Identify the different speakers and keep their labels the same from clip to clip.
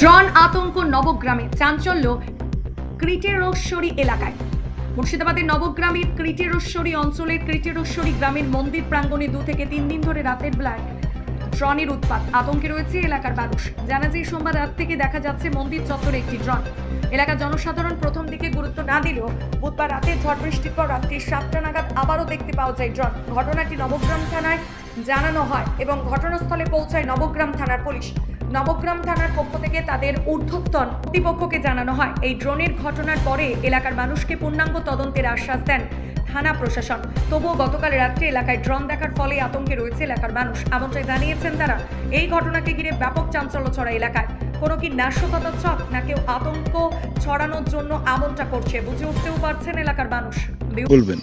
Speaker 1: ড্রন আতঙ্ক নবগ্রামে, চাঞ্চল্য ক্রিটেরশ্বরী এলাকায়। মুর্শিদাবাদের নবগ্রামের ক্রিটেরশ্বরী অঞ্চলের ক্রিটেরশ্বরী গ্রামের মন্দির প্রাঙ্গণে দু থেকে তিন দিন ধরে রাতের বেলায় ড্রনের উৎপাত। আতঙ্কে রয়েছে এলাকার মানুষ। জানা যায়, সোমবার রাত থেকে দেখা যাচ্ছে মন্দির চত্বরে একটি ড্রন। এলাকার জনসাধারণ প্রথম দিকে গুরুত্ব না দিলেও বুধবার রাতে ঝড় বৃষ্টির পর রাত্রি সাতটা নাগাদ আবারও দেখতে পাওয়া যায় ড্রন। ঘটনাটি নবগ্রাম থানায় জানানো হয় এবং ঘটনাস্থলে পৌঁছায় নবগ্রাম থানার পুলিশ। নবগ্রাম থানার পক্ষ থেকে তাদের ঊর্ধ্বতন কর্তৃপক্ষকে জানানো হয় এই ড্রোনের ঘটনার পরে এলাকার মানুষকে পূর্ণাঙ্গ তদন্তের আশ্বাস দেন থানা প্রশাসন। তবুও গতকাল রাত্রে এলাকায় ড্রোন দেখার ফলে আতঙ্কে রয়েছে এলাকার মানুষ। এমনটাই জানিয়েছেন তারা। এই ঘটনাকে ঘিরে ব্যাপক চাঞ্চল্য ছড়া এলাকায়। কোনো কি নাশকতা ছক না কেউ আতঙ্ক ছড়ানোর জন্য এমনটা করছে বুঝে উঠতেও পারছেন এলাকার মানুষ।
Speaker 2: বলবেন।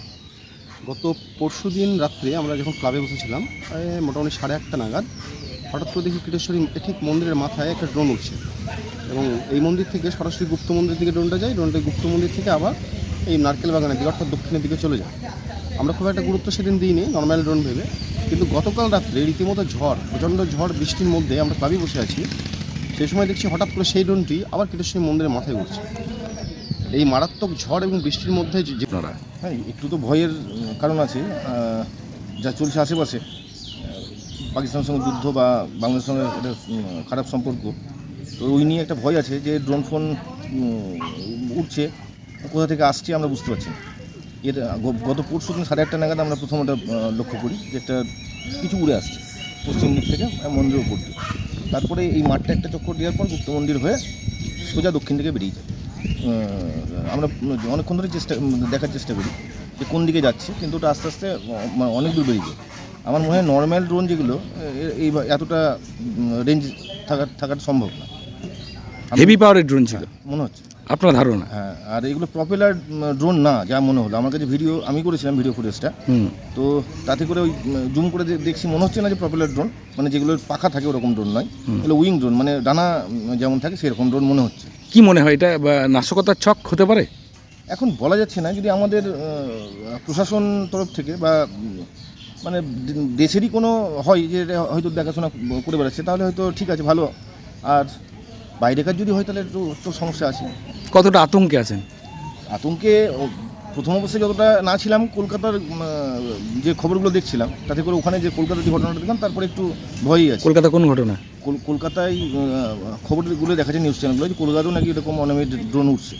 Speaker 3: গত পরশু দিন রাত্রে আমরা যখন ক্লাবে বসেছিলাম মোটামুটি সাড়ে আটটা নাগাদ হঠাৎ করে দেখি কীটেশ্বরী ঠিক মন্দিরের মাথায় একটা ড্রোন উঠছে। এবং এই মন্দির থেকে সরাসরি গুপ্ত মন্দিরের দিকে ড্রোনটা যায় ড্রোনটা গুপ্ত মন্দির থেকে আবার এই নারকেল বাগানের দিকে অর্থাৎ দক্ষিণের দিকে চলে যায়। আমরা খুব একটা গুরুত্ব সেদিন দিইনি নর্মাল ড্রোন ভেবে। কিন্তু গতকাল রাত্রে রীতিমতো ঝড় প্রচণ্ড ঝড় বৃষ্টির মধ্যে আমরা ক্লাবে বসে আছি সেই সময় দেখছি হঠাৎ করে সেই ড্রোনটি আবার কীটেশ্বরী মন্দিরের মাথায় উঠছে। এই মারাত্মক ঝড় এবং বৃষ্টির মধ্যে যে
Speaker 2: আপনারা?
Speaker 4: হ্যাঁ একটু তো ভয়ের কারণ আছে যা চলছে আশেপাশে। পাকিস্তানের সঙ্গে যুদ্ধ বা বাংলাদেশের সঙ্গে একটা খারাপ সম্পর্ক, তো ওই নিয়ে একটা ভয় আছে যে ড্রোন ফোন উঠছে, কোথা থেকে আসছে আমরা বুঝতে পারছি। এর, গত পরশু দিন সাড়ে আটটা নাগাদ আমরা প্রথম ওটা লক্ষ্য করি যে একটা কিছু উড়ে আসছে, পশ্চিম দিক থেকে মন্দিরের উপর দিয়ে। তারপরে এই মাঠটা একটা চক্কর দেওয়ার পর গুপ্ত মন্দির হয়ে সোজা দক্ষিণ দিকে বেরিয়ে যায়। আমরা অনেকক্ষণ ধরে চেষ্টা দেখার চেষ্টা করি যে কোন দিকে যাচ্ছে, কিন্তু ওটা আস্তে আস্তে অনেক দূর বেরিয়ে যায়। আমার মনে হয় নর্মাল ড্রোন যেগুলো এই এতটা রেঞ্জ থাকার থাকার সম্ভব না।
Speaker 2: হেভি পাওয়ারের ড্রোন ছিল?
Speaker 4: মনে হচ্ছে।
Speaker 2: আপনার ধারণা?
Speaker 4: হ্যাঁ আর এগুলো প্রপেলার ড্রোন না যা মনে হলো। আমার কাছে ভিডিও আমি করেছিলাম ভিডিও ফুটেজটা তো তাতে করে ওই জুম করে দেখছি মনে হচ্ছে না যে প্রপেলার ড্রোন মানে যেগুলোর পাখা থাকে ওরকম ড্রোন নয়। এগুলো উইং ড্রোন মানে ডানা যেমন থাকে সেরকম ড্রোন মনে হচ্ছে।
Speaker 2: কি মনে হয় এটা বা, নাশকতার ছক হতে পারে?
Speaker 4: এখন বলা যাচ্ছে না যদি আমাদের প্রশাসন তরফ থেকে বা মানে দেশেরই কোনো হয় যে হয়তো দেখাশোনা করে বেড়াচ্ছে তাহলে হয়তো ঠিক আছে ভালো। আর বাইরেকার যদি হয় তাহলে একটু তো সমস্যা আছে।
Speaker 2: কতটা আতঙ্কে আছেন?
Speaker 4: আতঙ্কে প্রথম অবস্থায় যতটা না ছিলাম কলকাতার যে খবরগুলো দেখছিলাম তাতে করে ওখানে যে কলকাতার যে ঘটনাটা দেখলাম তারপরে একটু ভয়ই আছে।
Speaker 2: কলকাতা কোন ঘটনা?
Speaker 4: কল- কলকাতায় খবরগুলো দেখা যায় নিউজ চ্যানেলগুলো যে কলকাতাও নাকি এরকম অনেক ড্রোন উঠছে।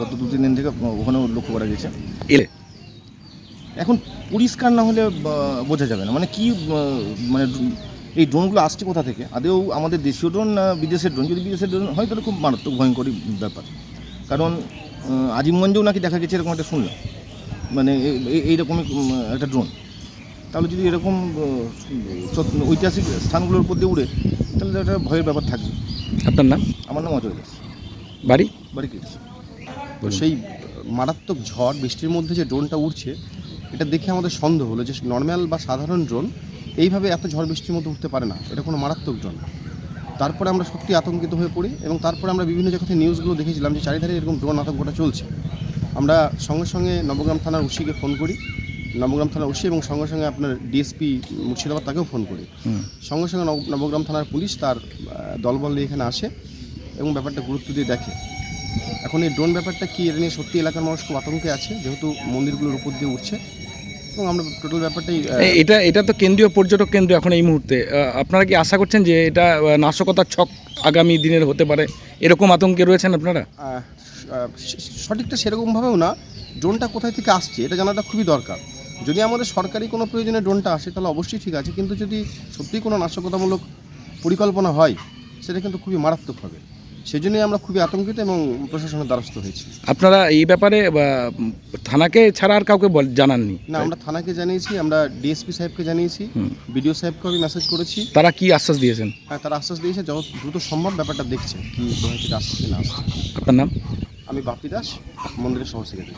Speaker 4: গত দু তিন দিন থেকে ওখানেও লক্ষ্য করা গেছে।
Speaker 2: এলে?
Speaker 4: এখন পরিষ্কার না হলে বোঝা যাবে না। মানে কি মানে এই ড্রোনগুলো আসছে কোথা থেকে? আদেও আমাদের দেশীয় ড্রোন না বিদেশের ড্রোন? যদি বিদেশের ড্রোন হয় তাহলে খুব মারাত্মক ভয়ঙ্করী ব্যাপার। কারণ আজিমগঞ্জেও নাকি দেখা গেছে এরকম একটা শুনলাম। মানে এই- এই- এইরকমই একটা ড্রোন। তাহলে যদি এরকম ঐতিহাসিক স্থানগুলোর উপর দিয়ে উড়ে তাহলে তো একটা ভয়ের ব্যাপার থাকবে।
Speaker 2: আপনার নাম?
Speaker 4: আমার নাম অজয় দাস।
Speaker 2: বাড়ি?
Speaker 4: বাড়ি
Speaker 3: তো সেই মারাত্মক ঝড় বৃষ্টির মধ্যে যে ড্রোনটা উঠছে এটা দেখে আমাদের সন্দেহ হলো যে নর্মাল বা সাধারণ ড্রোন এইভাবে এত ঝড় বৃষ্টির মধ্যে উঠতে পারে না। এটা কোনো মারাত্মক ড্রোন। তারপরে আমরা সত্যি আতঙ্কিত হয়ে পড়ি এবং তারপরে আমরা বিভিন্ন জায়গাতে নিউজগুলো দেখেছিলাম যে চারিধারে এরকম ড্রোন আতঙ্কটা চলছে। আমরা সঙ্গে সঙ্গে নবগ্রাম থানার ওসিকে ফোন করি। নবগ্রাম থানার ওসি এবং সঙ্গে সঙ্গে আপনার ডিএসপি মুর্শিদাবাদ তাকেও ফোন করি। সঙ্গে সঙ্গে নব- নবগ্রাম থানার পুলিশ তার দলবল নিয়ে এখানে আসে এবং ব্যাপারটা গুরুত্ব দিয়ে দেখে। এখন এই ড্রোন ব্যাপারটা কি এটা নিয়ে সত্যি এলাকার মানুষ খুব আতঙ্কে আছে যেহেতু মন্দিরগুলোর উপর দিয়ে উঠছে। এবং আমরা টোটাল ব্যাপারটাই
Speaker 2: এটা এটা তো কেন্দ্রীয় পর্যটক কেন্দ্র এখন এই মুহূর্তে। আপনারা কি আশা করছেন যে এটা নাশকতার ছক আগামী দিনের হতে পারে? এরকম আতঙ্কে রয়েছেন আপনারা?
Speaker 3: সঠিকটা সেরকমভাবেও না। ড্রোনটা কোথায় থেকে আসছে এটা জানাটা খুবই দরকার। যদি আমাদের সরকারি কোনো প্রয়োজনে ড্রোনটা আসে তাহলে অবশ্যই ঠিক আছে। কিন্তু যদি সত্যিই কোনো নাশকতামূলক পরিকল্পনা হয় সেটা কিন্তু খুবই মারাত্মক হবে। সেই জন্যই আমরা খুবই আতঙ্কিত এবং প্রশাসনের দ্বারস্থ হয়েছি।
Speaker 2: আপনারা এই ব্যাপারে বা, থানাকে ছাড়া আর কাউকে বল- জানাননি?
Speaker 3: না আমরা থানাকে জানিয়েছি আমরা ডিএসপি সাহেবকে জানিয়েছি
Speaker 2: হুম।
Speaker 3: বিডিও সাহেবকে আমি মেসেজ করেছি।
Speaker 2: তারা কি আশ্বাস দিয়েছেন?
Speaker 3: হ্যাঁ তারা আশ্বাস দিয়েছে যত দ্রুত সম্ভব ব্যাপারটা দেখছে কি কোথায় থেকে আসছে কি না। আসছে
Speaker 2: আপনার নাম?
Speaker 3: আমি বাপি দাস মন্দিরের সহ সেক্রেটারি